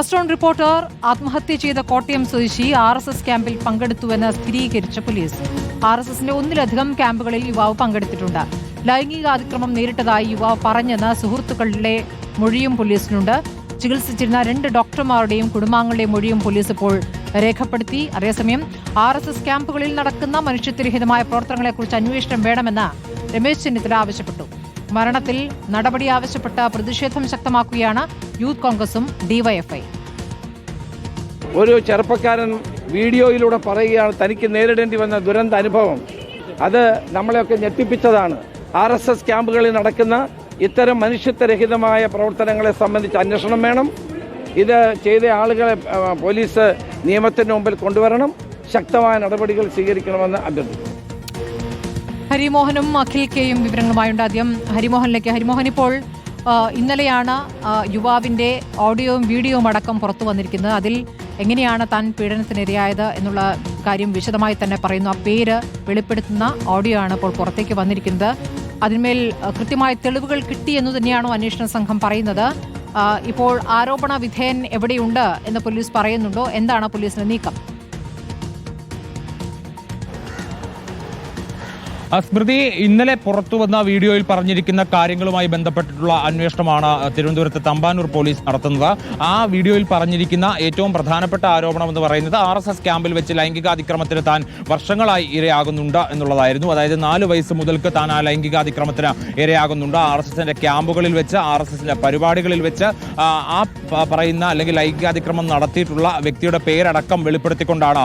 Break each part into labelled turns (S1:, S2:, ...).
S1: First on reporter ആത്മഹത്യ ചെയ്ത കോട്ടയം സ്വദേശി ആർ എസ് എസ് ക്യാമ്പിൽ പങ്കെടുത്തുവെന്ന് സ്ഥിരീകരിച്ച പോലീസ്. ആർ എസ് എസിന്റെ ഒന്നിലധികം ക്യാമ്പുകളിൽ യുവാവ് പങ്കെടുത്തിട്ടുണ്ട്. ലൈംഗിക അതിക്രമം നേരിട്ടതായി യുവാവ് പറഞ്ഞെന്ന് സുഹൃത്തുക്കളുടെ മൊഴിയും പോലീസിനുണ്ട്. ചികിത്സിച്ചിരുന്ന രണ്ട് ഡോക്ടർമാരുടെയും കുടുംബാംഗങ്ങളുടെയും മൊഴിയും പോലീസ് ഇപ്പോൾ രേഖപ്പെടുത്തി. അതേസമയം ആർ എസ് എസ് ക്യാമ്പുകളിൽ നടക്കുന്ന മനുഷ്യത്വരഹിതമായ പ്രവർത്തനങ്ങളെക്കുറിച്ച് അന്വേഷണം വേണമെന്ന് രമേശ് ചെന്നിത്തല ആവശ്യപ്പെട്ടു. മരണത്തിൽ നടപടി ആവശ്യപ്പെട്ട് പ്രതിഷേധം ശക്തമാക്കുകയാണ് യൂത്ത് കോൺഗ്രസും ഡിവൈഎഫ്ഐ
S2: ഒരു ചെറുപ്പക്കാരൻ വീഡിയോയിലൂടെ പറയുകയാണ് തനിക്ക് നേരിടേണ്ടി വന്ന ദുരന്ത അനുഭവം. അത് നമ്മളെയൊക്കെ ഞെട്ടിപ്പിച്ചതാണ്. ആർ എസ് എസ് ക്യാമ്പുകളിൽ നടക്കുന്ന ഇത്തരം മനുഷ്യത്വരഹിതമായ പ്രവർത്തനങ്ങളെ സംബന്ധിച്ച് അന്വേഷണം വേണം. ഇത് ചെയ്ത ആളുകളെ പോലീസ് നിയമത്തിന് മുമ്പിൽ കൊണ്ടുവരണം. ശക്തമായ നടപടികൾ സ്വീകരിക്കണമെന്ന് അഭ്യർത്ഥിക്കുന്നു.
S1: ഹരിമോഹനും അഖിൽ കെയും വിവരങ്ങളുമായുണ്ട് ആദ്യം. ഹരിമോഹനിലേക്ക്. ഹരിമോഹൻ ഇപ്പോൾ ഇന്നലെയാണ് യുവാവിന്റെ ഓഡിയോയും വീഡിയോയും അടക്കം പുറത്തു വന്നിരിക്കുന്നത്. അതിൽ എങ്ങനെയാണ് താൻ പീഡനത്തിനിരയായത് എന്നുള്ള കാര്യം വിശദമായി തന്നെ പറയുന്നു. ആ പേര് വെളിപ്പെടുത്തുന്ന ഓഡിയോ ആണ് ഇപ്പോൾ പുറത്തേക്ക് വന്നിരിക്കുന്നത്. അതിന്മേൽ കൃത്യമായ തെളിവുകൾ കിട്ടി എന്ന് തന്നെയാണോ അന്വേഷണ സംഘം പറയുന്നത്. ഇപ്പോൾ ആരോപണ വിധേയൻ എവിടെയുണ്ട് എന്ന് പോലീസ് പറയുന്നുണ്ടോ? എന്താണ് പോലീസിന്റെ നീക്കം?
S3: സ്മൃതി ഇന്നലെ പുറത്തു വന്ന വീഡിയോയിൽ പറഞ്ഞിരിക്കുന്ന കാര്യങ്ങളുമായി ബന്ധപ്പെട്ടിട്ടുള്ള അന്വേഷണമാണ് തിരുവനന്തപുരത്ത് തമ്പാനൂർ പോലീസ് നടത്തുന്നത്. ആ വീഡിയോയിൽ പറഞ്ഞിരിക്കുന്ന ഏറ്റവും പ്രധാനപ്പെട്ട ആരോപണം എന്ന് പറയുന്നത് ആർ എസ് എസ് ക്യാമ്പിൽ വെച്ച് ലൈംഗികാതിക്രമത്തിന് താൻ വർഷങ്ങളായി ഇരയാകുന്നുണ്ട് എന്നുള്ളതായിരുന്നു. അതായത് നാല് വയസ്സ് മുതൽക്ക് താൻ ആ ലൈംഗികാതിക്രമത്തിന് ഇരയാകുന്നുണ്ട്. ആർ എസ് എസിന്റെ ക്യാമ്പുകളിൽ വെച്ച് ആർ എസ് എസിന്റെ പരിപാടികളിൽ വെച്ച് ആ, പറയുന്ന അല്ലെങ്കിൽ ലൈംഗികാതിക്രമം നടത്തിയിട്ടുള്ള വ്യക്തിയുടെ പേരടക്കം വെളിപ്പെടുത്തിക്കൊണ്ടാണ്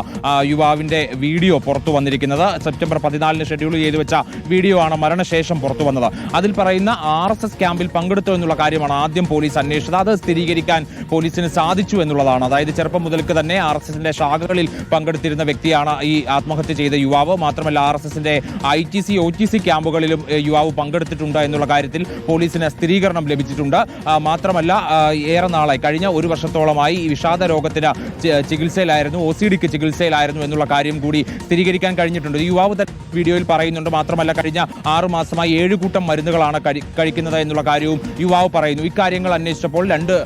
S3: യുവാവിന്റെ വീഡിയോ പുറത്തു വന്നിരിക്കുന്നത്. സെപ്റ്റംബർ പതിനാലിന് ഷെഡ്യൂൾ ചെയ്തു വെച്ച വീഡിയോ ആണ് മരണശേഷം പുറത്തു വന്നത്. അതിൽ പറയുന്ന ആർ എസ് എസ് ക്യാമ്പിൽ പങ്കെടുത്തു എന്നുള്ള കാര്യമാണ് ആദ്യം പോലീസ് അന്വേഷിച്ചത്. അത് സ്ഥിരീകരിക്കാൻ പോലീസിന് സാധിച്ചു എന്നുള്ളതാണ്. അതായത് ചെറുപ്പം മുതൽക്ക് തന്നെ ആർ എസ് എസിന്റെ ശാഖകളിൽ പങ്കെടുത്തിരുന്ന വ്യക്തിയാണ് ഈ ആത്മഹത്യ ചെയ്ത യുവാവ്. മാത്രമല്ല ആർ എസ് എസിന്റെ I T C O T C ക്യാമ്പുകളിലും യുവാവ് പങ്കെടുത്തിട്ടുണ്ട് എന്നുള്ള കാര്യത്തിൽ പോലീസിന് സ്ഥിരീകരണം ലഭിച്ചിട്ടുണ്ട്. മാത്രമല്ല ഏറെ നാളായി. കഴിഞ്ഞ ഒരു വർഷത്തോളമായി ഈ വിഷാദ രോഗത്തിന് ചികിത്സയിലായിരുന്നു ഒ സി ഡിക്ക് ചികിത്സയിലായിരുന്നു എന്നുള്ള കാര്യം കൂടി സ്ഥിരീകരിക്കാൻ കഴിഞ്ഞിട്ടുണ്ട്. യുവാവ് വീഡിയോയിൽ പറയുന്നുണ്ട്. മാത്രമല്ല കഴിഞ്ഞ ആറു മാസമായി ഏഴ് കൂട്ടം മരുന്നുകളാണ് കഴി- കഴിക്കുന്നത് എന്നുള്ള കാര്യവും യുവാവ് പറയുന്നു. ഇക്കാര്യങ്ങൾ അന്വേഷിച്ചപ്പോൾ രണ്ട്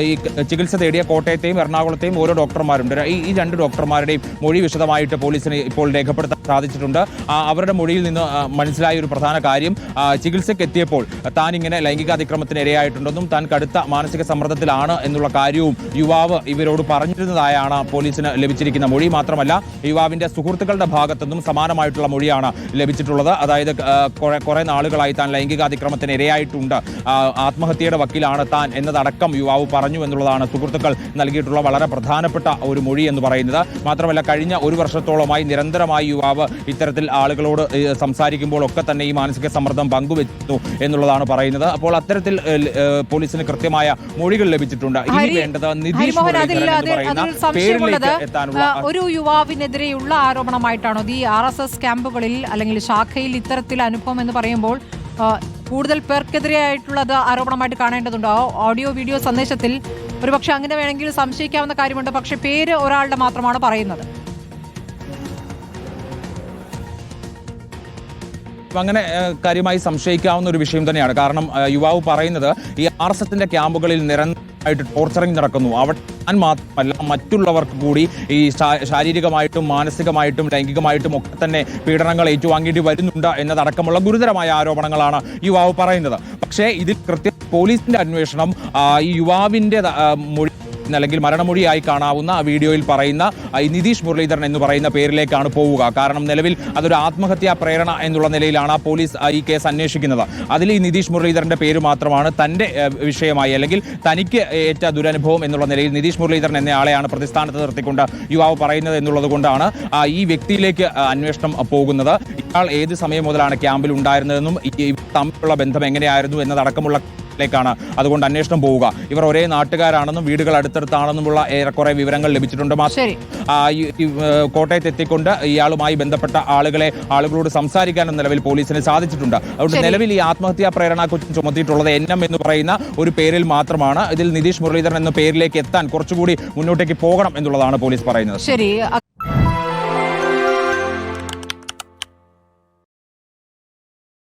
S3: ഈ ചികിത്സ തേടിയ കോട്ടയത്തെയും എറണാകുളത്തെയും ഓരോ ഡോക്ടർമാരുണ്ട്. ഈ രണ്ട് ഡോക്ടർമാരുടെയും മൊഴി വിശദമായിട്ട് പോലീസിന് ഇപ്പോൾ രേഖപ്പെടുത്താൻ സാധിച്ചിട്ടുണ്ട്. അവരുടെ മൊഴിയിൽ നിന്ന് മനസ്സിലായ ഒരു പ്രധാന കാര്യം ചികിത്സയ്ക്ക് എത്തിയപ്പോൾ താൻ ഇങ്ങനെ ലൈംഗിക അതിക്രമത്തിന് ഇരയായിട്ടുണ്ടെന്നും താൻ കടുത്ത മാനസിക സമ്മർദ്ദത്തിലാണ് എന്നുള്ള കാര്യവും യുവാവ് ഇവരോട് പറഞ്ഞിരുന്നതായാണ് പോലീസിന് ലഭിച്ചിരിക്കുന്ന മൊഴി. മാത്രമല്ല യുവാവിന്റെ സുഹൃത്തുക്കളുടെ ഭാഗത്തു നിന്നും സമാനമായിട്ടുള്ള മൊഴിയാണ് ലഭിച്ചിട്ടുള്ളത്. അതായത് കുറേ കുറെ നാളുകളായി താൻ ലൈംഗികാതിക്രമത്തിന് ഇരയായിട്ടുണ്ട്. ആത്മഹത്യയുടെ വക്കീലാണ് താൻ എന്നതടക്കം യുവാവ് പറഞ്ഞു എന്നുള്ളതാണ് സുഹൃത്തുക്കൾ നൽകിയിട്ടുള്ള വളരെ പ്രധാനപ്പെട്ട ഒരു മൊഴി എന്ന് പറയുന്നത്. മാത്രമല്ല കഴിഞ്ഞ ഒരു വർഷത്തോളമായി നിരന്തരമായി യുവാവ് ഇത്തരത്തിൽ ആളുകളോട് സംസാരിക്കുമ്പോഴൊക്കെ സംസാരിക്കുമ്പോൾ ഒക്കെ തന്നെ ഈ മാനസിക സമ്മർദ്ദം പങ്കുവെച്ചു എന്നുള്ളതാണ് പറയുന്നത്. അപ്പോൾ അത്തരത്തിൽ പോലീസിന് കൃത്യമായ മൊഴികൾ ലഭിച്ചിട്ടുണ്ട്. ഇനി വേണ്ടത് നിതീഷ്
S1: ഒരു യുവാവിനെതിരെയുള്ള ആരോപണമായിട്ടാണോ ഈ ആർ എസ് എസ് ക്യാമ്പുകളിൽ അല്ലെങ്കിൽ ശാഖയിൽ ഇത്തരത്തിൽ അനുഭവം എന്ന് പറയുമ്പോൾ കൂടുതൽ കൂടുതൽ പേർക്കെതിരെയായിട്ടുള്ളത് ആരോപണമായിട്ട് കാണേണ്ടതുണ്ട്. ആ ഓഡിയോ വീഡിയോ സന്ദേശത്തിൽ ഒരുപക്ഷെ അങ്ങനെ വേണമെങ്കിൽ സംശയിക്കാവുന്ന കാര്യമുണ്ട്. പക്ഷേ പേര് ഒരാളുടെ മാത്രമാണ് പറയുന്നത്.
S3: അങ്ങനെ കാര്യമായി സംശയിക്കാവുന്ന ഒരു വിഷയം തന്നെയാണ്. കാരണം യുവാവ് പറയുന്നത് ഈ ആർ എസ് എസിന്റെ ക്യാമ്പുകളിൽ നിരന്തരമായിട്ട് ടോർച്ചറിങ് നടക്കുന്നു. അവിടെ മാത്രമല്ല മറ്റുള്ളവർക്ക് കൂടി ഈ ശാരീരികമായിട്ടും മാനസികമായിട്ടും ലൈംഗികമായിട്ടും ഒക്കെ തന്നെ പീഡനങ്ങൾ ഏറ്റുവാങ്ങേണ്ടി വരുന്നുണ്ട് എന്നതടക്കമുള്ള ഗുരുതരമായ ആരോപണങ്ങളാണ് യുവാവ് പറയുന്നത്. പക്ഷേ ഇതിൽ കൃത്യം പോലീസിന്റെ അന്വേഷണം ഈ യുവാവിന്റെ ആ, മൊഴി അല്ലെങ്കിൽ മരണമൊഴിയായി കാണാവുന്ന ആ വീഡിയോയിൽ പറയുന്ന ഈ നിതീഷ് മുരളീധരൻ എന്ന് പറയുന്ന പേരിലേക്കാണ് പോവുക. കാരണം നിലവിൽ അതൊരു ആത്മഹത്യാ പ്രേരണ എന്നുള്ള നിലയിലാണ് ആ പോലീസ് ഈ കേസ് അന്വേഷിക്കുന്നത്. അതിൽ ഈ നിതീഷ് മുരളീധരന്റെ പേര് മാത്രമാണ് തന്റെ വിഷയമായി അല്ലെങ്കിൽ തനിക്ക് ഏറ്റ ദുരനുഭവം എന്നുള്ള നിലയിൽ നിതീഷ് മുരളീധരൻ എന്നയാളെയാണ് പ്രതിസ്ഥാനത്ത് നിർത്തിക്കൊണ്ട് യുവാവ് പറയുന്നത് എന്നുള്ളത് കൊണ്ടാണ് ഈ വ്യക്തിയിലേക്ക് അന്വേഷണം പോകുന്നത്. ഇയാൾ ഏത് സമയം മുതലാണ് ക്യാമ്പിൽ ഉണ്ടായിരുന്നതെന്നും തമ്മിലുള്ള ബന്ധം എങ്ങനെയായിരുന്നു എന്നതടക്കമുള്ള ലേക്കാണ് അതുകൊണ്ട് അന്വേഷണം പോവുക. ഇവർ ഒരേ നാട്ടുകാരാണെന്നും വീടുകൾ അടുത്തടുത്താണെന്നുമുള്ള ഏറെക്കുറെ വിവരങ്ങൾ ലഭിച്ചിട്ടുണ്ട്. മാത്രം കോട്ടയത്ത് എത്തിക്കൊണ്ട് ഇയാളുമായി ബന്ധപ്പെട്ട ആളുകളെ ആളുകളോട് സംസാരിക്കാനും നിലവിൽ പോലീസിന് സാധിച്ചിട്ടുണ്ട്. അതുകൊണ്ട് നിലവിൽ ഈ ആത്മഹത്യാ പ്രേരണ കുറ്റം ചുമത്തിയിട്ടുള്ളത് എൻ എം എന്ന് പറയുന്ന ഒരു പേരിൽ മാത്രമാണ്. ഇതിൽ നിതീഷ് മുരളീധരൻ എന്ന പേരിലേക്ക് എത്താൻ കുറച്ചുകൂടി മുന്നോട്ടേക്ക് പോകണം എന്നുള്ളതാണ് പോലീസ് പറയുന്നത്.
S1: ശരി.